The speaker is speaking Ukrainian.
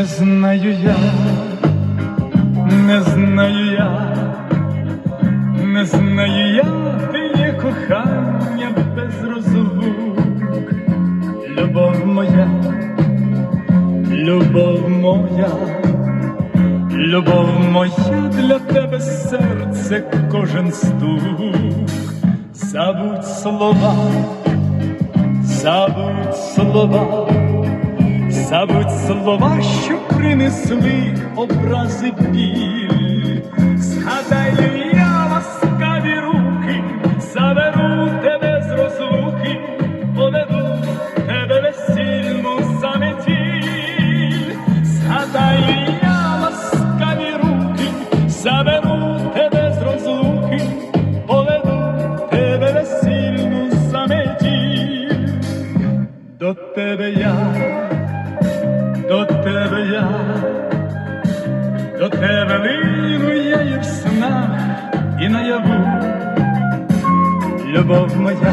Не знаю я, не знаю я, не знаю я, ти є кохання без розлук, любов моя, любов моя, любов моя для тебе серце кожен стук, забудь слова, забудь слова. Забудь слова, що принесли образи біль. Згадай я ласкаві руки, заберу тебе з розлуки, поведу тебе весільну заметіль. Згадай я ласкаві руки, заберу тебе з розлуки, поведу тебе весільну заметіль. До тебе я до тебе я, до тебе лину я і в снах, і наяву, любов моя,